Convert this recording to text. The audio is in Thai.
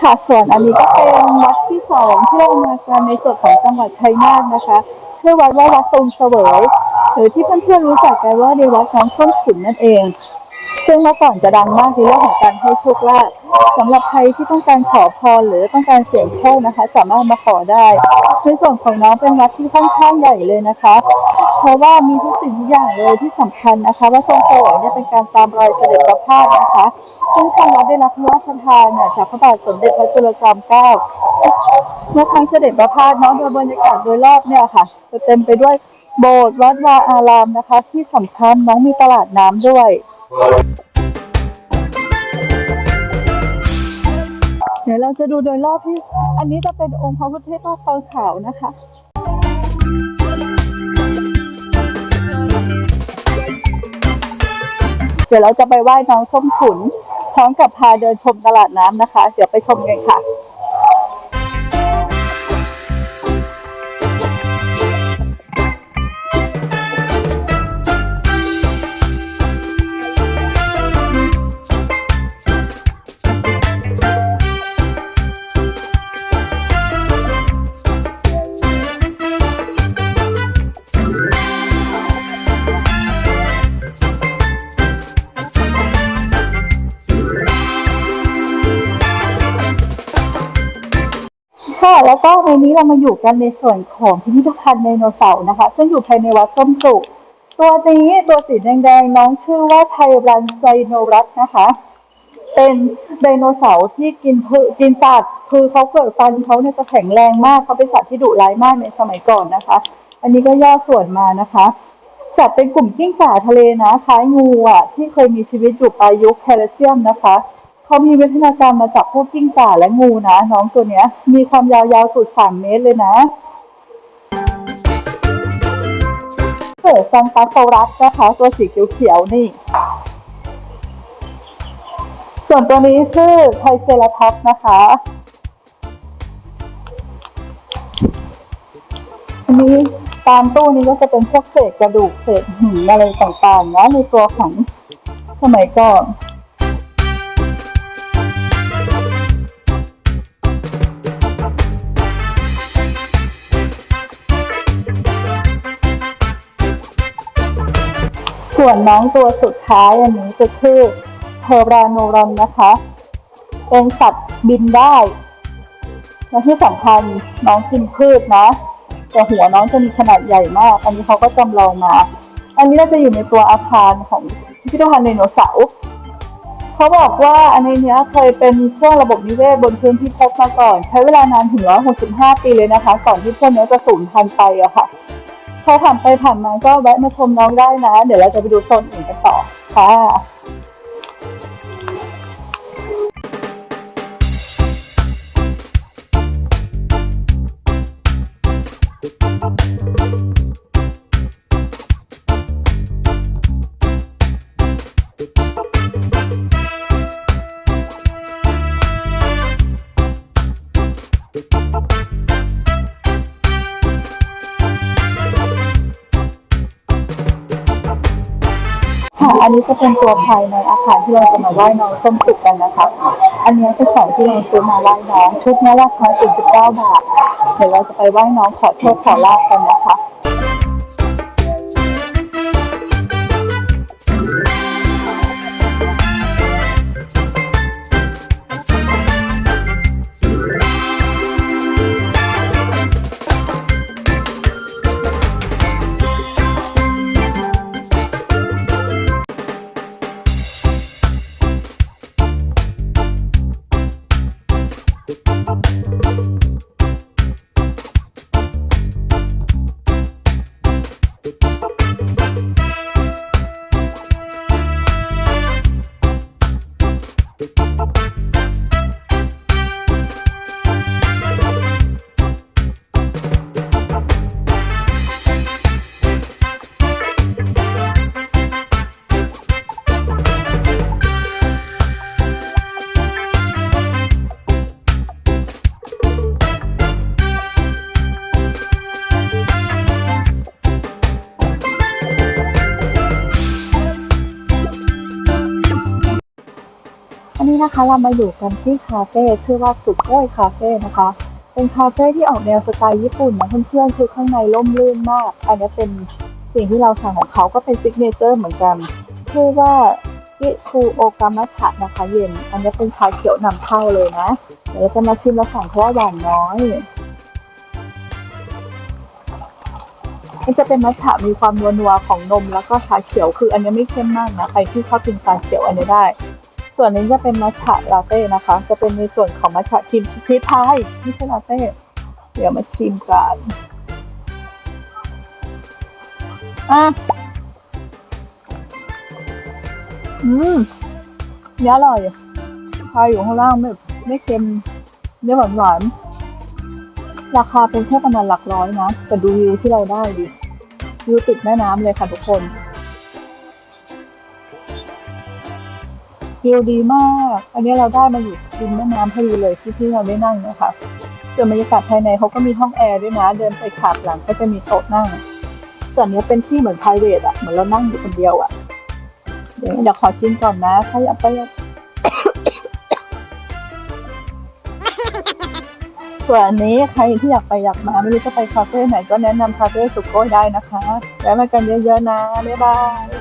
ค่ะส่วนอันนี้ก็เป็นวัดที่สองที่เรามากันในส่วนของจังหวัดชัยนาทนะคะชื่อวัดว่าวัดทรงเสวยหรือที่เพื่อนๆรู้จักกันว่าในวัดน้องส้มฉุนนั่นเอง ซึ่งเมื่อก่อนจะดังมากในเรื่องของการให้โชคลาภสำหรับใครที่ต้องการขอพรหรือต้องการเสี่ยงโชคนะคะ สามารถมาขอได้ในส่วนของน้องเป็นวัดที่ค่อนข้างใหญ่เลยนะคะ เพราะว่ามีทุกสิ่งทุกอย่างเลยที่สำคัญนะคะ ว่าทรงเสวยเนี่ยเป็นการตามรอยเสด็จประพาสนะคะซึ่งทางวัดได้รับพระราชทานเนี่ยจากพระบาทสมเด็จพระจุลจอมเกล้าเมื่อครั้งเสด็จประพาสเนาะโดยบรรยากาศโดยรอบเนี่ยค่ะ จะเต็มไปด้วยโบสถ์วัดวาอารามนะคะ ที่สำคัญน้องมีตลาดน้ำด้วยเดี๋ยวเราจะดูโดยรอบที่ อันนี้จะเป็นองค์พระพุทธเจ้าตอนขาวนะคะ เดี๋ยวเราจะไปไหว้น้องส้มฉุนพร้อมกับพาเดินชมตลาดน้ำนะคะ เดี๋ยวไปชมกันค่ะ ค่ะ แล้วก็ในนี้เรามาอยู่กันในส่วนของพิพิธภัณฑ์ไดโนเสาร์นะคะ ซึ่งอยู่ภายในวัดส้มจุกตัวนี้ตัวสีแดงๆ น้องชื่อว่าไทรันไซโนรัสนะคะ เป็นไดโนเสาร์ที่กินพืกินสัตว์คือเขาเกิดฟันเขาเนี่ยจะแข็งแรงมากเขาเป็นสัตว์ที่ดุร้ายมากในสมัยก่อนนะคะ อันนี้ก็ย่อส่วนมานะคะจัดเป็นกลุ่มกิ้งก่าทะเลนะคล้ายงูอะที่เคยมีชีวิตอยู่ปลายยุคแคลเซียมนะคะ เขามีวิทยาการมาจากพวกกิ้งก่าและงูนะ น้องตัวเนี้ย มีความยาวๆสุดสามเมตรเลยนะเกิดซันตาโซรัสนะคะตัวสีเขียวๆนี่ ส่วนตัวนี้ชื่อไทเซราท็อปนะคะอันนี้ตามตู้นี้ก็จะเป็นพวกเศษกระดูกเศษหินอะไรต่างๆนะในตัวของสมัยก่อน ส่วนน้องตัวสุดท้ายอันนี้จะชื่อเทอราโนรอนนะคะเป็นสัตว์บินได้และที่สำคัญน้องกินพืชนะ แต่หัวน้องจะมีขนาดใหญ่มาก อันนี้เขาก็จำลองมา อันนี้น่าจะอยู่ในตัวอาคารของพิพิธภัณฑ์ไดโนเสาร์เขาบอกว่าอันนี้เนี้ยเคยเป็นเครื่องระบบนิเวศบนพื้นที่พบมาก่อน ใช้เวลานานถึง 165 ปีเลยนะคะ ก่อนที่พวกนี้จะสูญพันธุ์ไปอะค่ะ ใครผ่านไปผ่านมาก็แวะมาชมน้องได้นะ เดี๋ยวเราจะไปดูโซนอื่นกันต่อค่ะ ค่ะ อันนี้จะเป็นตัวภายในอาคารที่เราจะมาไหว้น้องส้มสุกกันนะคะ อันนี้เป็นของที่เราซื้อมาไหว้น้อง ชุดนี้ราคา49บาท เดี๋ยวเราจะไปไหว้น้องขอโชคขอลาบกันนะคะ อันนี้นะคะเรามาอยู่กันที่คาเฟ่ชื่อว่าสุโก้ยคาเฟ่นะคะ เป็นคาเฟ่ที่ออกแนวสไตล์ญี่ปุ่นนะเพื่อนๆคือข้างในร่มรื่นมาก อันนี้เป็นสิ่งที่เราสั่งของเขาก็เป็นซิกเนเจอร์เหมือนกัน ชื่อว่าชิชูโอกามะชะนะคะเย็น อันนี้เป็นชาเขียวนำเข้าเลยนะ เดี๋ยวจะมาชิมแล้วสั่งเพราะว่าหวานน้อยมันจะเป็นมัทฉะมีความนัวๆของนมแล้วก็ชาเขียว คืออันนี้ไม่เข้มมากนะ ใครที่ชอบกินชาเขียวอันนี้ได้ ส่วนนี้จะเป็นมัทฉะลาเต้นะคะ จะเป็นในส่วนของมัทฉะครีมชีสพายไม่ใช่ลาเต้ เดี๋ยวมาชิมกันอะอืมเนี่ยอร่อยพายอยู่ข้างล่างไม่ไม่เค็มเนื้อหวานหวานๆราคาเป็นแค่ประมาณหลักร้อยนะ แต่ดูวิวที่เราได้ดิวิวติดแม่น้ำเลยค่ะทุกคน วิวดีมาก อันนี้เราได้มาอยู่ริมแม่น้ำพอดีเลยที่ที่เราได้นั่งนะคะส่วนบรรยากาศภายในเขาก็มีห้องแอร์ด้วยนะ เดินไปขาบหลังก็จะมีโต๊ะนั่งส่วนนี้เป็นที่เหมือน p r i v a t อะเหมือนเรานั่งอยู่คนเดียวอะเดี๋ยวเดี๋ยวขอกินก่อนนะ ถ้าอยากไปส่วนอันนี้ใครที่อยากไปอยากมาไม่รู้จะไปคาเฟ่ไหนก็แนะนำคาเฟ่สุโก้ยได้นะคะ แล้วมากันเยอะๆนะ บ๊ายบาย